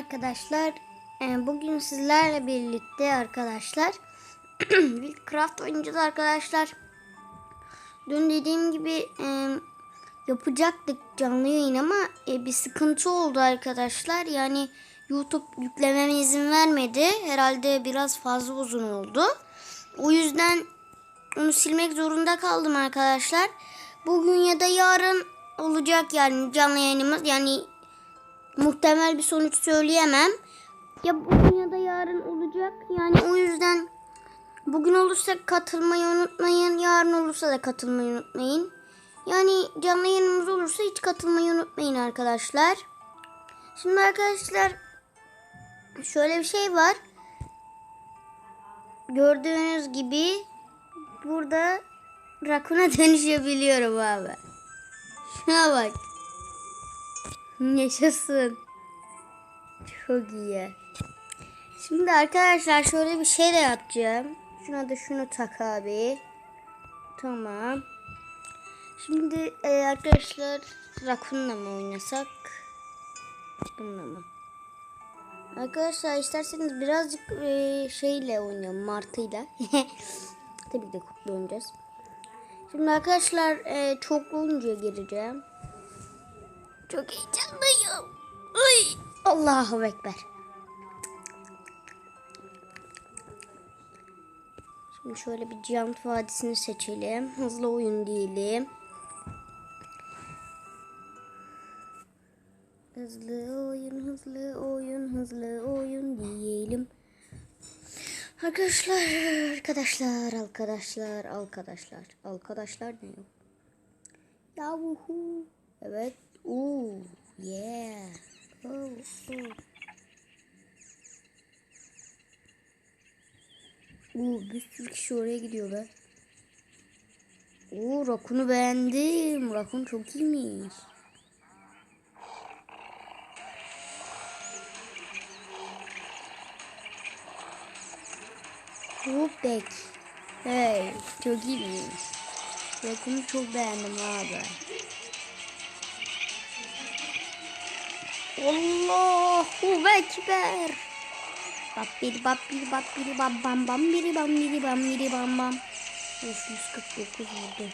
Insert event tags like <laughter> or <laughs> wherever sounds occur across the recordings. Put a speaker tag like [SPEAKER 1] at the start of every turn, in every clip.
[SPEAKER 1] arkadaşlar. Ee, Bugün sizlerle birlikte arkadaşlar <clears throat> Craft oynayacağız arkadaşlar. Dün dediğim gibi e, yapacaktık canlı yayın ama e, bir sıkıntı oldu arkadaşlar. Yani YouTube yüklememe izin vermedi. Herhalde biraz fazla uzun oldu. O yüzden onu silmek zorunda kaldım arkadaşlar. Bugün ya da yarın olacak yani canlı yayınımız. Yani muhtemel bir sonuç söyleyemem. Ya bugün ya da yarın olacak. Yani o yüzden bugün olursa katılmayı unutmayın. Yarın olursa da katılmayı unutmayın. Yani canlı yayınımız olursa hiç katılmayı unutmayın arkadaşlar. Şimdi arkadaşlar şöyle bir şey var. Gördüğünüz gibi burada rakuna <laughs> dönüşebiliyorum abi. Şuna bak. Yaşasın. Çok iyi. Şimdi arkadaşlar şöyle bir şey de yapacağım. Şuna da şunu tak abi. Tamam. Şimdi e, arkadaşlar Rakun'la mı oynasak? Bununla mı? Arkadaşlar isterseniz birazcık e, şeyle oynayalım. Martı'yla. <laughs> Tabii ki de kutlu oynayacağız. Şimdi arkadaşlar e, çoklu oyuncuya gireceğim. Çok heyecanlıyım. Ay, Allahu Ekber. Şimdi şöyle bir Cant Vadisi'ni seçelim. Hızlı oyun diyelim. Hızlı oyun, hızlı oyun, hızlı oyun diyelim. Arkadaşlar, arkadaşlar, arkadaşlar, arkadaşlar, arkadaşlar ne yok? Yahu. Evet. Oo, yeah. Oh, oh. Oo, bir sürü kişi oraya gidiyor be. Oo, Rakun'u beğendim. Rakun çok iyiymiş. Rubek. Hey, çok iyiymiş. Rakun'u çok beğendim abi. Allahu Ekber. Bap biri bap biri bap biri bam bam bam biri bam biri bam biri bam bam. 549 vurdu.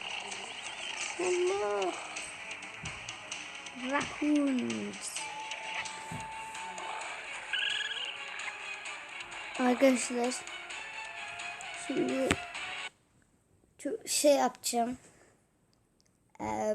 [SPEAKER 1] Allah. Raccoons. Arkadaşlar. Şimdi şey yapacağım. Ee,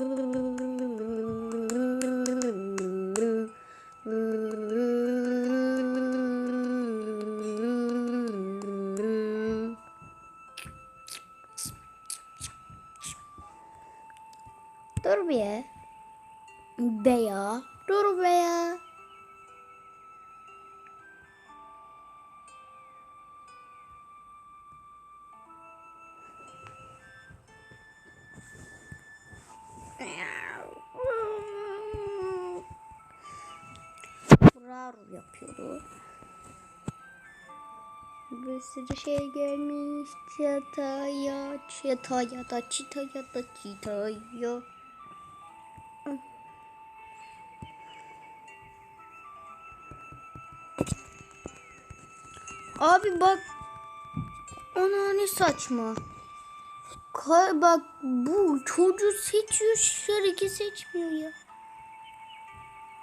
[SPEAKER 1] Rar yapıyordu. Bir sürü şey gelmiş. Çetaya, çetaya da çitaya da çitaya. Abi bak. Ona ne saçma. Bak bu çocuğu seçiyor şarkı seçmiyor ya.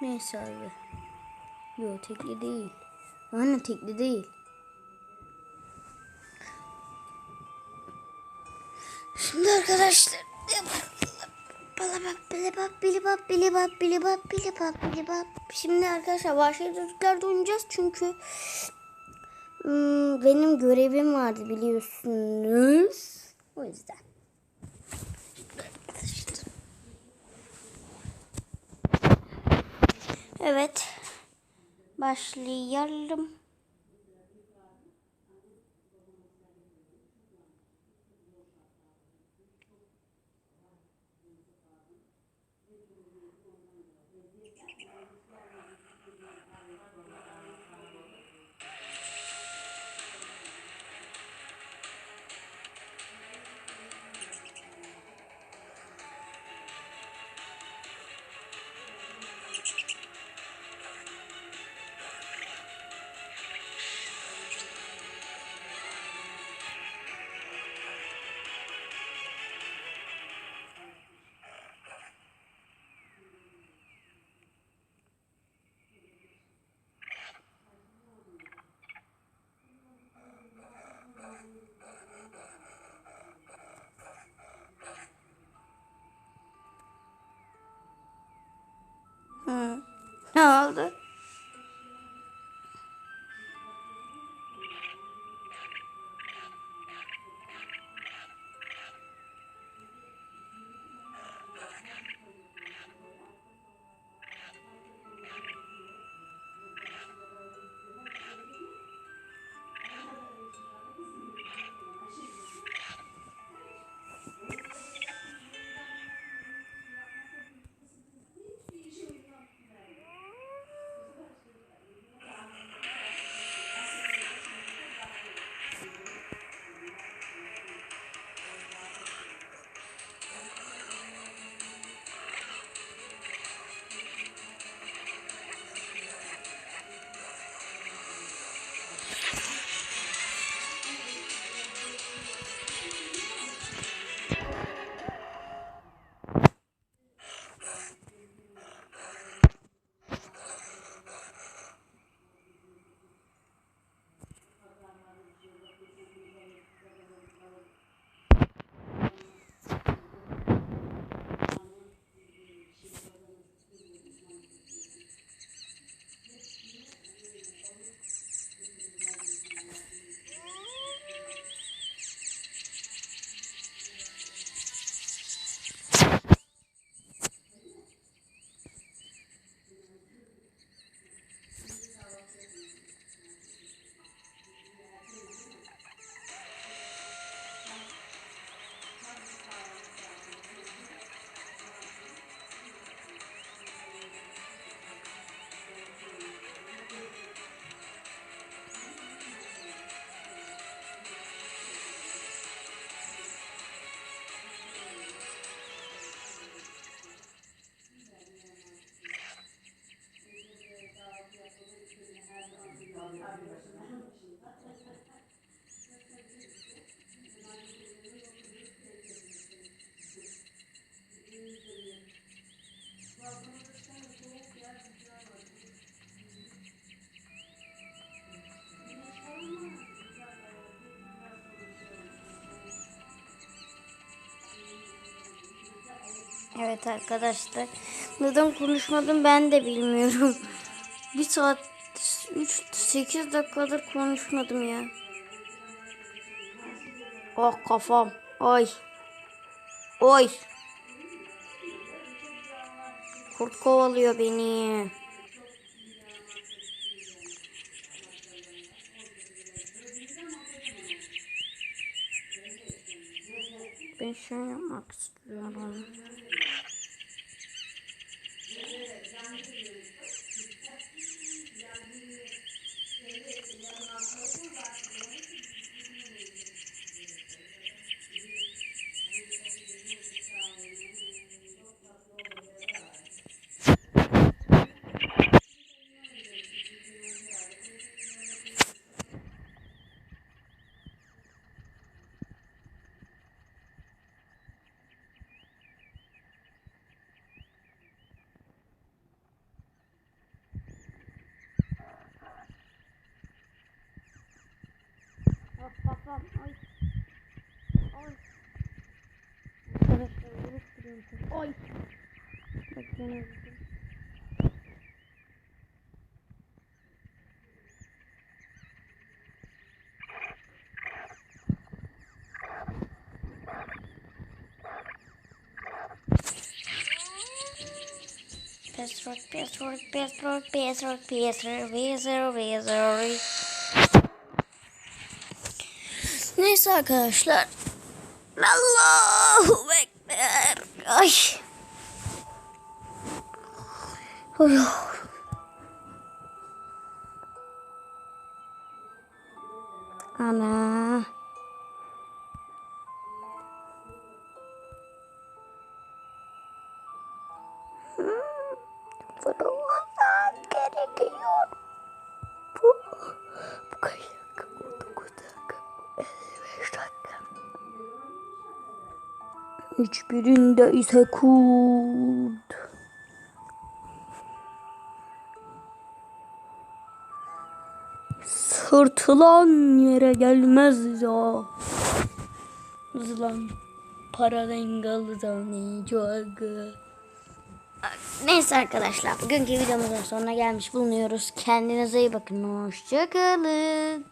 [SPEAKER 1] Neyse abi. Yok tekli değil. Anne tekli değil. Şimdi arkadaşlar Balabap, bilibap, bilibap, bilibap, bilibap, bilibap, bilibap. Şimdi arkadaşlar vahşi çocuklarda oynayacağız çünkü benim görevim vardı biliyorsunuz. Bu yüzden. Evet. Başlayalım. Ne oldu? Evet arkadaşlar. Neden konuşmadım ben de bilmiyorum. <laughs> Bir saat 3 8 dakikadır konuşmadım ya. Oh kafam. Ay. Oy. Kurt kovalıyor beni. Ben şöyle yapmak istiyorum. Kafam. Ay. Ay. Arkadaşlar vurup duruyorum. Ay. Bak vurdum. Password, password, password, password, password, password, password. Neyse arkadaşlar. Allahu Ekber. Ay. Oy. Ana. Fırlamam gerekiyor. Bu, bu kaç Hiçbirinde ise kurt. Sırtılan yere gelmez ya. Zılan para rengalı zaneyecek. Neyse arkadaşlar bugünkü videomuzun sonuna gelmiş bulunuyoruz. Kendinize iyi bakın. Hoşçakalın.